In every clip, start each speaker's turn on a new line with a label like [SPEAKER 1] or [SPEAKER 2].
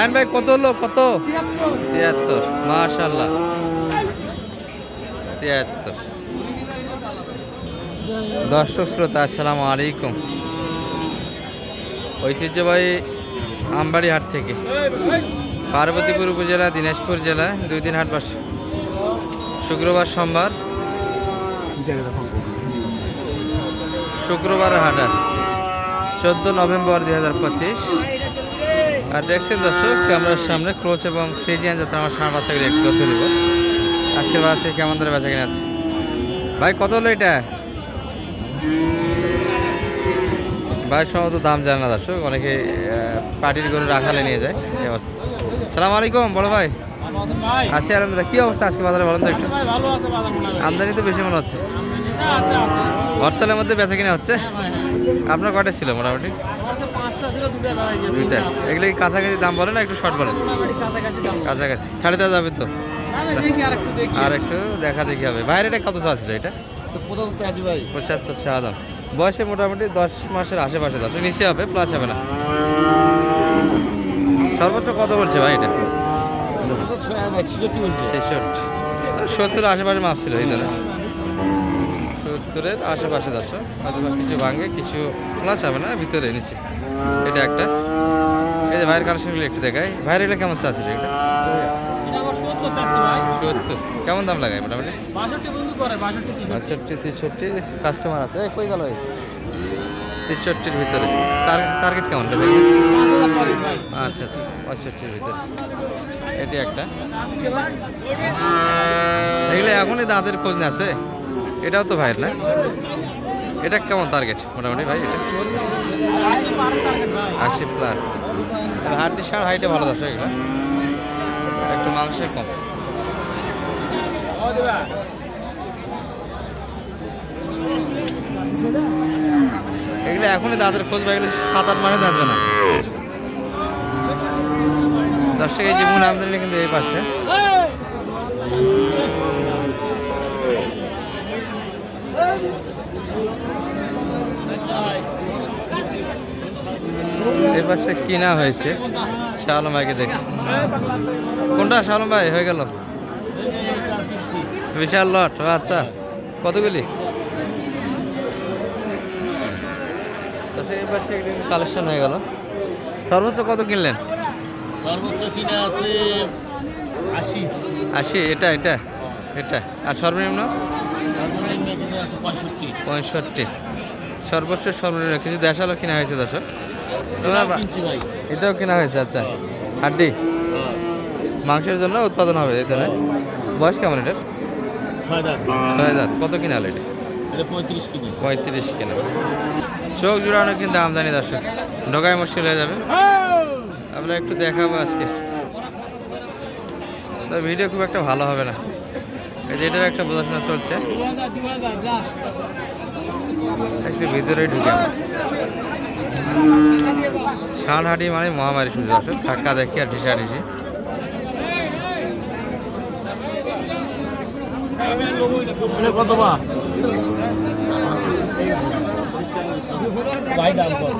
[SPEAKER 1] রায়ন ভাই কত হলো? কত? তিয়াত্তর। মাশাল্লাহ তিয়াত্তর। দর্শক শ্রোতা আসসালামু আলাইকুম। ঐতিহ্যবাহী আমবাড়ি হাট থেকে। পার্বতীপুর উপজেলা দিনাজপুর জেলা দুই দিন হাট বসে। শুক্রবার সোমবার। শুক্রবার হাট আছে চোদ্দ নভেম্বর দুই হাজার পঁচিশ। আর দেখছেন দর্শক ক্যামেরার সামনে ক্রোচ এবং ফ্রিজিয়ান যাতে আমার সামনে বাচ্চাগুলি একটু তথ্য দেবো। আজকের বাজার থেকে কেমন ধরে বেচা কিনা আছে? ভাই কত হলো এটা? ভাই সম্ভবত দাম জানে না দর্শক অনেকে পার্টির গরু রাখালে নিয়ে যায় এই অবস্থা। সালাম আলাইকুম বড় ভাই। আছি আলহামদুলিল্লাহ। কি অবস্থা আজকে বাজারে বলেন তো আমদানি তো বেশি মনে হচ্ছে। হরতালের মধ্যে বেচা কিনা হচ্ছে?
[SPEAKER 2] হ্যাঁ হ্যাঁ।
[SPEAKER 1] আপনার কটা ছিল মোটামুটি?
[SPEAKER 2] ছিল
[SPEAKER 1] দুইটা। এগুলো কি কাছাকাছি দাম বলেন না একটু শর্ট বলেন
[SPEAKER 2] কাছাকাছি দাম।
[SPEAKER 1] কাছাকাছি। ছাড়ে দেওয়া যাবে তো?
[SPEAKER 2] আর একটু দেখি।
[SPEAKER 1] দেখা হবে। বাইরে এটা কত চাওয়া ছিল এটা?
[SPEAKER 2] পঁচাত্তর আছে ভাই।
[SPEAKER 1] পঁচাত্তর চা দাম। বয়সে মোটামুটি দশ মাসের আশেপাশে দশ নিচে হবে প্লাস হবে না। সর্বোচ্চ কত বলছে ভাই এটা?
[SPEAKER 2] ছিষট্টি
[SPEAKER 1] সত্তর আশেপাশে মাপ ছিল এই ধরে সত্তরের আশেপাশে দশ হয়তো কিছু ভাঙে কিছু প্লাস হবে না ভিতরে নিচে। এটা একটা। এই যে ভাইয়ের কালেকশনগুলো একটু দেখাই। ভাইয়ের এগুলো কেমন চাচ্ছিল এটা
[SPEAKER 2] সত্তর
[SPEAKER 1] কেমন দাম লাগায় মোটামুটি?
[SPEAKER 2] বাষট্টি
[SPEAKER 1] তেষট্টি কাস্টমার আছে। কই গেল তেষট্টির ভিতরে। টার্গেট কেমন আচ্ছা আচ্ছা। পঁয়ষট্টির ভিতরে। এটি একটা। এগুলো এখনই দাঁতের খোঁজ আছে। এটাও তো ভাইয়ের না? এটা কেমন টার্গেট মোটামুটি ভাই এটা?
[SPEAKER 2] আশি
[SPEAKER 1] প্লাস হাড্ডি সার হাইটে ভালো দশ এগুলো। একটু মাংসে কম। এগুলো এখনই দাঁতের খোঁজ বা এগুলো সাত আট মাসে দাঁতবে না। এই যে মূল আমদানি কিন্তু এই পাশে। এই পাশে কিনা হয়েছে। শালম ভাইকে দেখি কোনটা শালম ভাই? হয়ে গেল। বিশাল লট আচ্ছা। কতগুলি? আচ্ছা, কালেকশন হয়ে গেল। সর্বোচ্চ কত কিনলেন?
[SPEAKER 2] সর্বোচ্চ কিনে আছে আশি।
[SPEAKER 1] আশি এটা এটা এটা। আর সর্বনিম্ন?
[SPEAKER 2] পঁয়ষট্টি।
[SPEAKER 1] সর্বোচ্চ সর্বনিম্ন কিছু দেশালো কিনা হয়েছে দর্শক? এটাও কেনা হয়েছে আচ্ছা। হাড্ডি? মাংসের জন্য উৎপাদন হবে এই তো না? বয়স কেমন এটার?
[SPEAKER 2] ছয় দাঁত।
[SPEAKER 1] কত কিনা হলো এটা?
[SPEAKER 2] পঁয়ত্রিশ কিনে।
[SPEAKER 1] চোখ জোড়ানো কিন্তু আমদানি দর্শক। ঢোকায় মুশকিল হয়ে যাবে। আমরা একটু দেখাবো আজকে। তো ভিডিও খুব একটা ভালো হবে না। এটার একটা বোঝাশোনা চলছে। একটু ভিতরে ঢুকে। সানহাটি মানে মহামারী শুধু দর্শক। ধাক্কা দেখি আর ঢিসা ঢিসি
[SPEAKER 2] কত বা ভাই দাম কত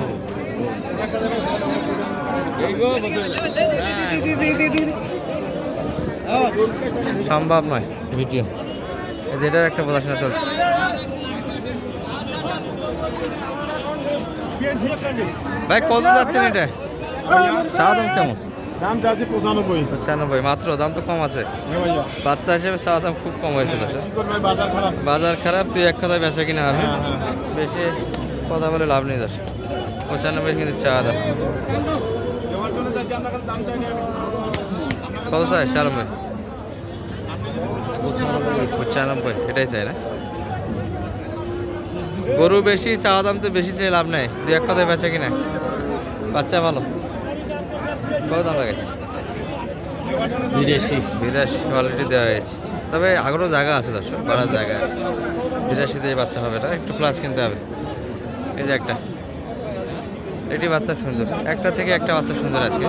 [SPEAKER 1] সম্ভব নয়। ভিডিও। এই যে এটার একটা বোঝাশোনা চলছে। ভাই কত যাচ্ছেন এটা? চা দাম কেমন?
[SPEAKER 3] দাম চাচ্ছি পঁচানব্বই।
[SPEAKER 1] পঁচানব্বই মাত্র? দাম তো কম আছে। বাচ্চা হিসেবে চা দাম খুব কম হয়েছে দর্শক
[SPEAKER 3] বাজার খারাপ।
[SPEAKER 1] তুই এক কথায় বেচা কিনা হবে।
[SPEAKER 3] হ্যাঁ, হ্যাঁ, হ্যাঁ।
[SPEAKER 1] বেশি কথা বলে লাভ নেই দর্শক পঁচানব্বই কিন্তু চা দাম। কত চাই ভাই পঁচানব্বই এটাই চাই না? গরু বেশি চাওয়া দাম তো বেশি চেয়ে লাভ নাই। দু এক কথায় বেচা কিনা। বাচ্চা ভালো। কত দাম লাগাইছে
[SPEAKER 2] বিদেশি
[SPEAKER 1] বিরাশি কোয়ালিটি দেওয়া হয়েছে। তবে আগ্রহ জায়গা আছে দর্শক বাড়ার জায়গা আছে। বিরাশিতে বাচ্চা হবে না একটু প্লাস কিনতে হবে। এই যে একটা। এটি বাচ্চা সুন্দর। একটা থেকে একটা বাচ্চা সুন্দর আজকে।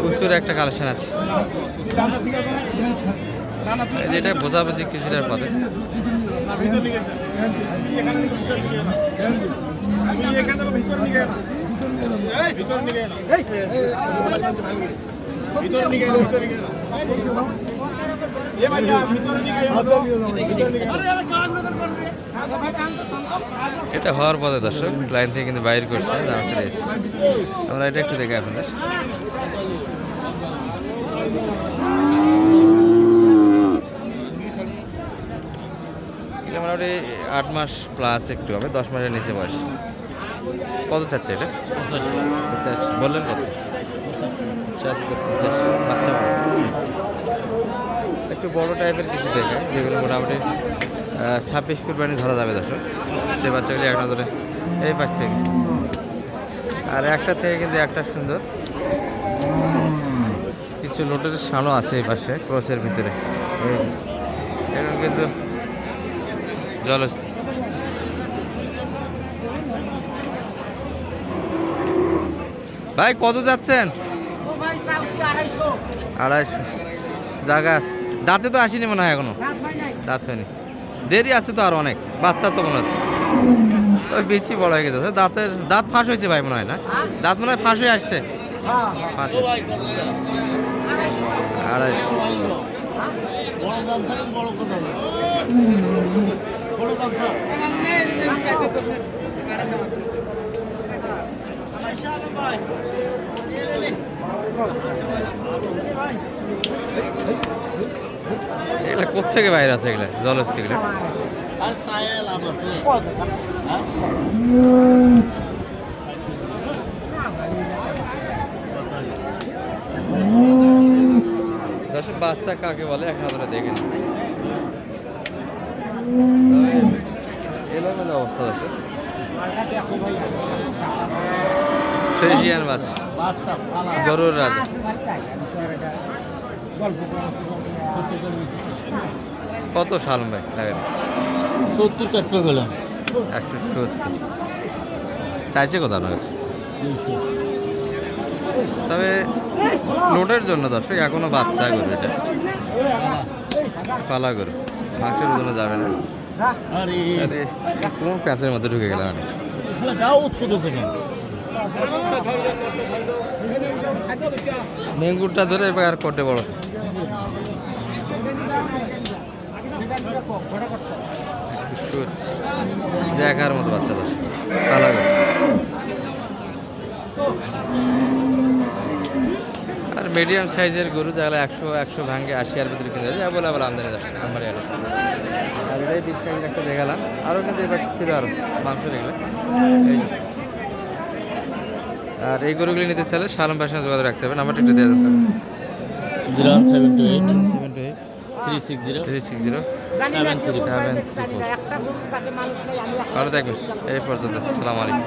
[SPEAKER 1] প্রচুর একটা কালেকশন আছে। এই যে বোঝাবুঝি কিছুটার পদে। এটা হওয়ার পথে দর্শক লাইন থেকে কিন্তু বাইর করছে আমরা এটা একটু দেখে আপনাদের। মোটামুটি আট মাস প্লাস একটু হবে দশ মাসের নিচে বয়স। কত চাচ্ছে এটা? পঞ্চাশ বললেন কত? পঞ্চাশ বাচ্চা একটু বড় টাইপের কিছু দেখে যেগুলো মোটামুটি ছাব্বিশ কুরবানি ধরা যাবে দর্শক। সে বাচ্চাগুলি এক নজরে এই পাশ থেকে। আর একটা থেকে কিন্তু একটা সুন্দর। কিছু লোটের শালো আছে এই পাশে ক্রসের ভিতরে। এই যে। কিন্তু জলস্থি ভাই কত যাচ্ছেন? আড়াইশো। জায়গা আছে। দাঁতে তো আসেনি মনে হয় এখনও? দাঁত হয়নি। দেরি আছে তো আর অনেক। বাচ্চা তো মনে হচ্ছে। ওই বেশি বড় হয়ে গেছে। দাঁতের দাঁত ফাঁস হয়েছে ভাই মনে হয় না? দাঁত মনে হয় ফাঁস হয়ে আসছে। ফাঁস আড়াইশো। কোথেকে বাইরে আছে এগুলা? জলস্থি? দর্শক বাচ্চা কাকে বলে? এখন আপনারা দেখেন এলোমেলো অবস্থা দর্শক ফ্রেশিয়ান বাচ্চা। গরুর রাজা। কত সাল ভাই? লাগেন
[SPEAKER 2] সত্তর কাটতে গেলাম।
[SPEAKER 1] একশো সত্তর। চাইছে কত আপনার কাছে? তবে লোডের জন্য দর্শক এখনও বাচ্চা গরু এটা। পালা গরু। মাংসের জন্য যাবে না।
[SPEAKER 2] আরে।
[SPEAKER 1] কোন প্যাঁচের মধ্যে ঢুকে গেলাম
[SPEAKER 2] যাও ছোট
[SPEAKER 1] নেঙ্গুরটা ধরে এবার আর কোটে বড় দেখার মতো বাচ্চা দশ পালা গরু আর মিডিয়াম সাইজের গরু যেগুলো একশো একশো ভাঙ্গে আশি আর ভিতরে কিনতে যায় বলে আবার আমদানি যাচ্ছে আমার এটা। আর এটাই বিগ সাইজের একটা দেখালাম। আরও কিন্তু এবার ছিল আরও মাংস যে। আর এই গরুগুলি নিতে চাইলে সালাম সঙ্গে যোগাযোগ রাখতে হবে নাম্বারটা একটু দিয়ে দিতে হবে।
[SPEAKER 2] Zero one seven two eight.
[SPEAKER 1] Seven two eight.
[SPEAKER 2] Three six zero.
[SPEAKER 1] Three six zero.
[SPEAKER 2] Seven three
[SPEAKER 1] seven three four. ভালো থাকবেন এই পর্যন্ত। সালাম আলাইকুম।